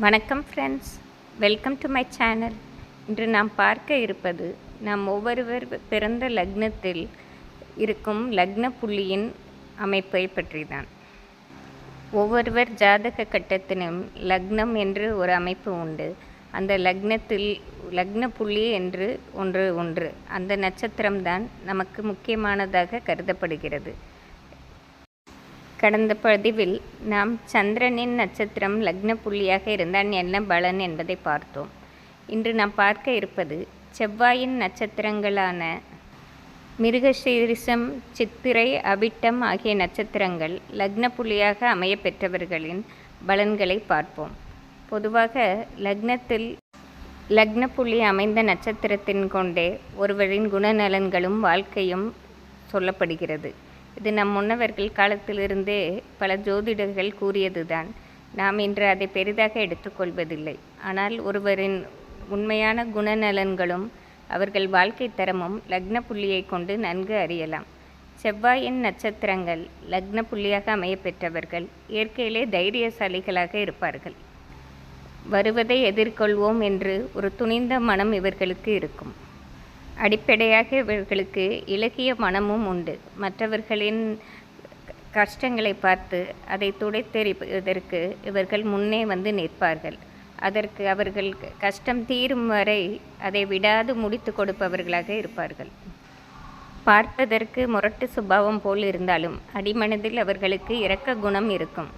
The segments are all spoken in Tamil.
வணக்கம் friends welcome to my channel இன்று நாம் பார்க்க இருப்பது நாம் ஒவ்வொருவர் பிறந்த லக்னத்தில் இருக்கும் லக்ன புள்ளியின் அமைப்பை பற்றி தான் ஒவ்வொருவர் ஜாதக கட்டத்திலும் லக்னம் என்று ஒரு அமைப்பு உண்டு. அந்த லக்னத்தில் லக்ன புள்ளி என்று ஒன்று ஒன்று அந்த நட்சத்திரம்தான் நமக்கு முக்கியமானதாக கருதப்படுகிறது. கடந்த பதிவில் நாம் சந்திரனின் நட்சத்திரம் லக்ன புள்ளியாக இருந்தால் என்ன பலன் என்பதை பார்த்தோம். இன்று நாம் பார்க்க இருப்பது செவ்வாயின் நட்சத்திரங்களான மிருகசீரிசம் சித்திரை அபிட்டம் ஆகிய நட்சத்திரங்கள் லக்ன புள்ளியாக அமைய பெற்றவர்களின் பலன்களை பார்ப்போம். பொதுவாக லக்னத்தில் லக்ன புள்ளி அமைந்த நட்சத்திரத்தின் கொண்டே ஒருவரின் குணநலன்களும் வாழ்க்கையும் சொல்லப்படுகிறது. இது நம் முன்னவர்கள் காலத்திலிருந்தே பல ஜோதிடர்கள் கூறியதுதான். நாம் இன்று அதை பெரிதாக எடுத்துக்கொள்வதில்லை. ஆனால் ஒருவரின் உண்மையான குணநலன்களும் அவர்கள் வாழ்க்கை தரமும் லக்ன புள்ளியை கொண்டு நன்கு அறியலாம். செவ்வாயின் நட்சத்திரங்கள் லக்ன புள்ளியாக அமையப்பெற்றவர்கள் இயற்கையிலே தைரியசாலிகளாக இருப்பார்கள். வருவதை எதிர்கொள்வோம் என்று ஒரு துணிந்த மனம் இவர்களுக்கு இருக்கும். அடிப்படையாக இவர்களுக்கு இலகிய மனமும் உண்டு. மற்றவர்களின் கஷ்டங்களை பார்த்து அதை துடைத்தெறிவதற்கு இவர்கள் முன்னே வந்து நிற்பார்கள். அதற்கு அவர்கள் கஷ்டம் தீரும் வரை அதை விடாது முடித்து கொடுப்பவர்களாக இருப்பார்கள். பார்ப்பதற்கு முரட்டு சுபாவம் போல் இருந்தாலும் அடிமனதில் அவர்களுக்கு இரக்க குணம் இருக்கும்.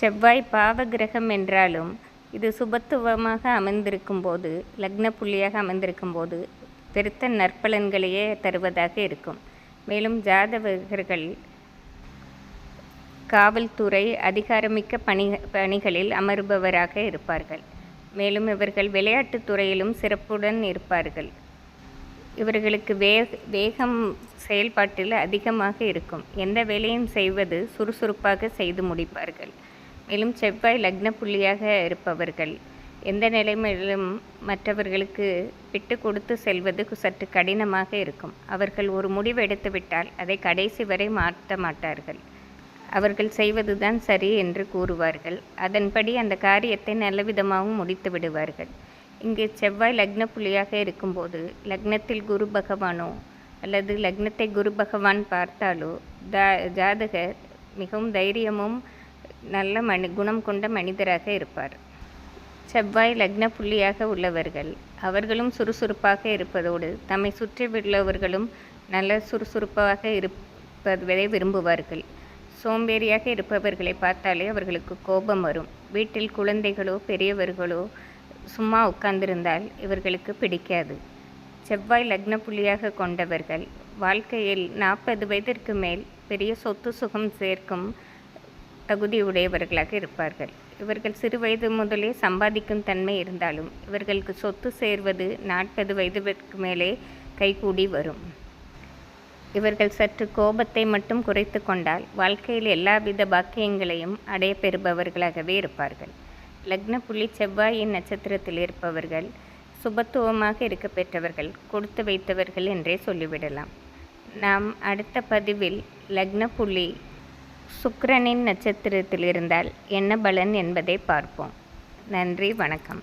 செவ்வாய் பாவ கிரகம் என்றாலும் இது சுபத்துவமாக அமர்ந்திருக்கும் போது லக்ன புள்ளியாக அமர்ந்திருக்கும் போது பெருத்த நற்பலன்களையே தருவதாக இருக்கும். மேலும் ஜாதகர்கள் காவல்துறை அதிகாரமிக்க பணி பணிகளில் அமர்பவராக இருப்பார்கள். மேலும் இவர்கள் விளையாட்டுத் துறையிலும் சிறப்புடன் இருப்பார்கள். இவர்களுக்கு வேக வேகம் செயல்பாட்டில் அதிகமாக இருக்கும். எந்த வேலையும் செய்வது சுறுசுறுப்பாக செய்து முடிப்பார்கள். மேலும் செவ்வாய் லக்ன புள்ளியாக இருப்பவர்கள் எந்த நிலைமையிலும் மற்றவர்களுக்கு விட்டு கொடுத்து செல்வது சற்று கடினமாக இருக்கும். அவர்கள் ஒரு முடிவு எடுத்துவிட்டால் அதை கடைசி வரை மாற்ற மாட்டார்கள். அவர்கள் செய்வதுதான் சரி என்று கூறுவார்கள். அதன்படி அந்த காரியத்தை நல்லவிதமாகவும் முடித்து விடுவார்கள். இங்கு செவ்வாய் லக்ன புள்ளியாக இருக்கும்போது லக்னத்தில் குரு பகவானோ அல்லது லக்னத்தை குரு பகவான் பார்த்தாலோ தா ஜாதகர் மிகவும் தைரியமும் நல்ல மனி குணம் கொண்ட மனிதராக இருப்பார். செவ்வாய் லக்ன புள்ளியாக உள்ளவர்கள். அவர்களும் சுறுசுறுப்பாக இருப்பதோடு தம்மை சுற்றியுள்ளவர்களும் நல்ல சுறுசுறுப்பாக இருப்பதை விரும்புவார்கள். சோம்பேறியாக இருப்பவர்களை பார்த்தாலே அவர்களுக்கு கோபம் வரும். வீட்டில் குழந்தைகளோ பெரியவர்களோ சும்மா உட்கார்ந்திருந்தால் இவர்களுக்கு பிடிக்காது. செவ்வாய் லக்ன புள்ளியாக கொண்டவர்கள் வாழ்க்கையில் நாற்பது வயதிற்கு மேல் பெரிய சொத்து சுகம் சேர்க்கும் தகுதியுடையவர்களாக இருப்பார்கள். இவர்கள் சிறு வயது முதலே சம்பாதிக்கும் தன்மை இருந்தாலும் இவர்களுக்கு சொத்து சேர்வது நாற்பது வயதுக்கு மேலே கைகூடி வரும். இவர்கள் சற்று கோபத்தை மட்டும் குறைத்து கொண்டால் வாழ்க்கையில் எல்லாவித பாக்கியங்களையும் அடைய பெறுபவர்களாகவே இருப்பார்கள். லக்ன புள்ளி செவ்வாயின் நட்சத்திரத்தில் இருப்பவர்கள் சுபத்துவமாக இருக்க பெற்றவர்கள் கொடுத்து வைத்தவர்கள் என்றே சொல்லிவிடலாம். நாம் அடுத்த பதிவில் லக்ன புள்ளி சுக்கிரனின் நட்சத்திரத்தில் இருந்தால் என்ன பலன் என்பதை பார்ப்போம். நன்றி வணக்கம்.